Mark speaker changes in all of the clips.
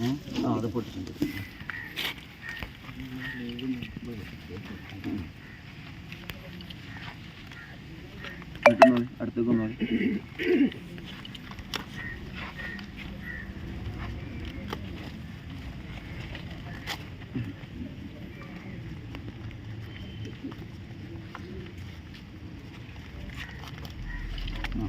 Speaker 1: ആ. അത് പൊട്ടിട്ടുണ്ട് അടുത്തേക്ക് വന്നോളി ആ,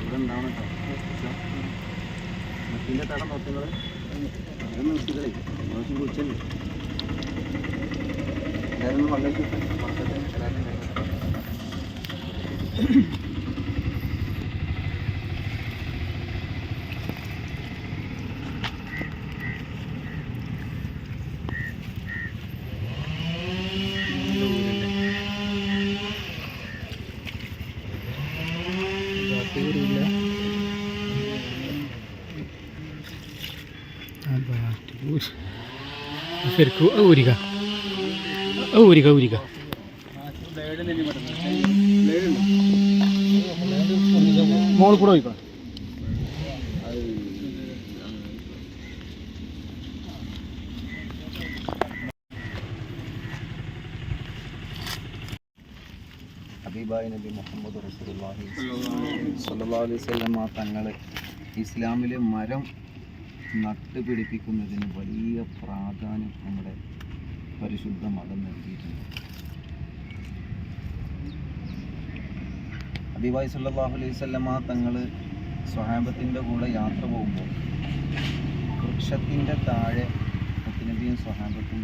Speaker 1: ഇവിടെ ഉണ്ടാവണം കേട്ടോ മറ്റിന്റെ തടം നോക്കുന്നത് നിർത്തിക്കളേ ആവശ്യം കുറിച്ചല്ലേ എല്ലാവരും ഒന്ന് വള്ളേക്ക് എല്ലാവരും കഴിഞ്ഞു
Speaker 2: ശരിക്കും ഊരിക. ഊരിക ഊരിക. മോൾ കൂടെ പോയിക്കോ.
Speaker 1: ഹബീബായ നബി മുഹമ്മദ് റസൂലുള്ളാഹി അലൈഹി വസല്ലം തങ്ങൾ ഇസ്ലാമിൽ മരം നട്ടുപിടിപ്പിക്കുന്നതിന് വലിയ പ്രാധാന്യം നമ്മുടെ പരിശുദ്ധ മതം നൽകിയിട്ടുണ്ട്. ഹബീബായി സല്ലല്ലാഹു അലൈഹി വസല്ലം തങ്ങൾ സ്വഹാബത്തിന്റെ കൂടെ യാത്ര പോകുമ്പോൾ വൃക്ഷത്തിന്റെ താഴെ മുത്തുനബിയും സ്വഹാബത്തും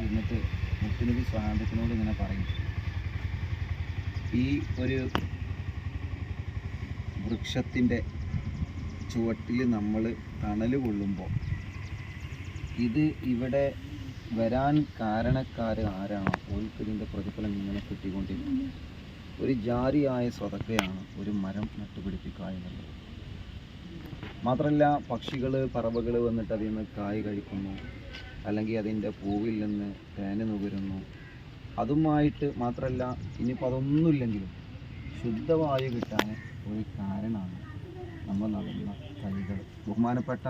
Speaker 1: എന്നിട്ട് മുത്തുനബി സ്വഹാബത്തിനോട് ഇങ്ങനെ പറയും ഈ ഒരു വൃക്ഷത്തിന്റെ ചുവട്ടിൽ നമ്മൾ തണൽ കൊള്ളുമ്പോൾ ഇത് ഇവിടെ വരാൻ കാരണക്കാർ ആരാണോ? ഓർക്ക് ഇതിന്റെ പ്രതിഫലം ഇങ്ങനെ കിട്ടിക്കൊണ്ടിരിക്കും ഒരു ജാരിയായ സ്വതക്കയാണ് ഒരു മരം നട്ടുപിടിപ്പിക്കുക എന്നുള്ളത്. മാത്രമല്ല പക്ഷികൾ പറവകൾ വന്നിട്ട് അതിൽ നിന്ന് കായ് കഴിക്കുന്നു അല്ലെങ്കിൽ അതിന്റെ പൂവിൽ നിന്ന് തേന് നുകരുന്നു. അതുമായിട്ട് മാത്രമല്ല ഇനിയിപ്പോൾ അതൊന്നുമില്ലെങ്കിലും ശുദ്ധവായു കിട്ടാൻ ഒരു കാരണമാണ് നമ്മൾ നടന്ന തൈകൾ ബഹുമാനപ്പെട്ട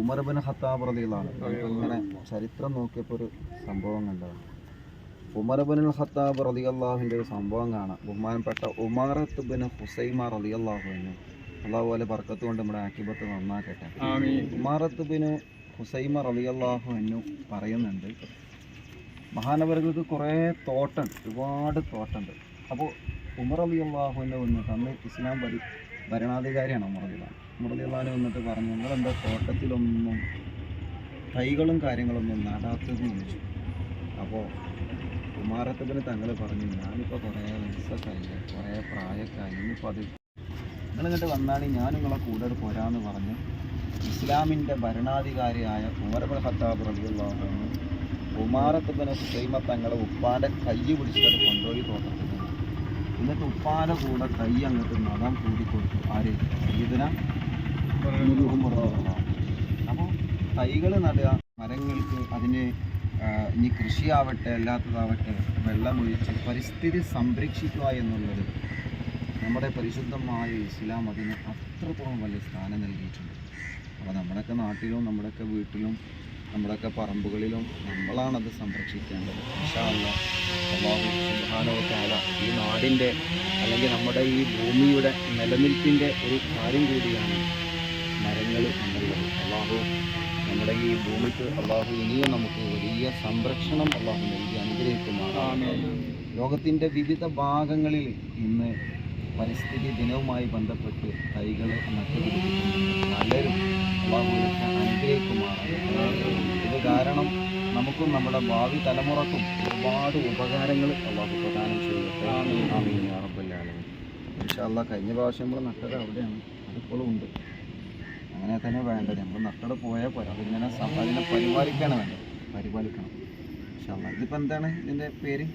Speaker 1: ഉമർ ബിൻ ഖത്താബ് റളിയല്ലാഹു അൻഹു ഇങ്ങനെ ചരിത്രം നോക്കിയപ്പോൾ ഒരു സംഭവം കണ്ടതാണ്. ഉമർ ഹത്താബ് അള്ളാഹുവിന്റെ ഒരു സംഭവം കാണാം. ബഹുമാനപ്പെട്ട ഉമാറത്ത് ബിൻ ഹുസൈമ അൻഹു. അള്ളാഹു പോലെ ബർക്കത്ത് കൊണ്ട് നമ്മുടെ ആക്കിബത്ത് നന്നാക്കട്ടെ. ഉമാറത്ത് ബിൻ ഹുസൈമ റളിയല്ലാഹു അൻഹു പറയുന്നുണ്ട് മഹാനവറുകൾക്ക് കുറേ തോട്ടം ഒരുപാട് തോട്ടമുണ്ട് അപ്പോൾ ഉമർ അലി അള്ളാഹുവിന്റെ വന്നിട്ട് അന്ന് ഇസ്ലാം ഭരി ഭരണാധികാരിയാണ് ഉമർ അലി അള്ളഹാൻ ഉമർ അലി അള്ളഹാൻ വന്നിട്ട് പറഞ്ഞു നിങ്ങളെന്താ തോട്ടത്തിലൊന്നും തൈകളും കാര്യങ്ങളൊന്നും നടാത്തത് ചോദിച്ചു. അപ്പോൾ കുമാരത്തപ്പന് തങ്ങൾ പറഞ്ഞു ഞാനിപ്പോൾ കുറേ വയസ്സൊക്കെ കുറേ പ്രായക്കായി ഇനിയിപ്പോൾ അത് നിങ്ങളിങ്ങോട്ട് വന്നാൽ ഞാൻ നിങ്ങളെ കൂടെ പോരാന്ന് പറഞ്ഞു ഇസ്ലാമിന്റെ ഭരണാധികാരിയായ ഉമർബൽ ഖത്താബ് റബിയുള്ള അൻഹു ഉമാറത്ത് ബിൻ ഹുസൈമ തങ്ങളെ ഉപ്പാന്റെ കൈ പിടിച്ചിട്ട് കൊണ്ടുപോയി തോട്ടത്തിൽ എന്നിട്ട് ഉപ്പാന്റെ കൂടെ കൈ അങ്ങോട്ട് നടാൻ കൂടിക്കൊടുത്തു ആര്? ഈദിന അപ്പോൾ തൈകൾ നടുക മരങ്ങൾക്ക് അതിന് ഇനി കൃഷിയാവട്ടെ അല്ലാത്തതാവട്ടെ വെള്ളമൊഴിച്ച് പരിസ്ഥിതി സംരക്ഷിക്കുക എന്നുള്ളത് നമ്മുടെ പരിശുദ്ധമായ ഇസ്ലാം അതിന് അത്രത്തോളം വലിയ സ്ഥാനം നൽകിയിട്ടുണ്ട്. അപ്പോൾ നമ്മുടെയൊക്കെ നാട്ടിലും നമ്മുടെയൊക്കെ വീട്ടിലും നമ്മുടെയൊക്കെ പറമ്പുകളിലും നമ്മളാണത് സംരക്ഷിക്കേണ്ടത്. തആല ഈ നാടിന്റെ അല്ലെങ്കിൽ നമ്മുടെ ഈ ഭൂമിയുടെ നിലനിൽപ്പിന്റെ ഒരു കാര്യം കൂടിയാണ് മരങ്ങൾ എന്നുള്ളത്. അള്ളാഹു നമ്മുടെ ഈ ഭൂമിക്ക് അള്ളാഹു ഇനിയും നമുക്ക് വലിയ സംരക്ഷണം അള്ളാഹു നൽകി അനുഗ്രഹിക്കുമാറാണ് ലോകത്തിന്റെ വിവിധ ഭാഗങ്ങളിൽ ഇന്ന് പരിസ്ഥിതി ദിനവുമായി ബന്ധപ്പെട്ട് തൈകൾ അനുഗ്രഹിക്കുമാറാകട്ടെ ഇത് കാരണം നമുക്കും നമ്മുടെ ഭാവി തലമുറക്കും ഒരുപാട് ഉപകാരങ്ങൾ അള്ളാഹു പ്രദാനം ചെയ്യട്ടെ ആമീൻ യാ റബ്ബൽ ആലമീൻ. ഇൻഷാ അള്ളാഹ് കഴിഞ്ഞ പ്രാവശ്യം നമ്മൾ നട്ടത് അവിടെയാണ്. അതിപ്പോഴും ഉണ്ട്. അങ്ങനെ തന്നെ വേണ്ടത്. നമ്മൾ നട്ടത് പോയാൽ പോരാ. അതിങ്ങനെ അതിനെ പരിപാലിക്കണം വേണ്ടത്. പരിപാലിക്കണം. ഇൻഷാല്ല ഇതിപ്പോൾ എന്താണ് ഇതിന്റെ പേര്?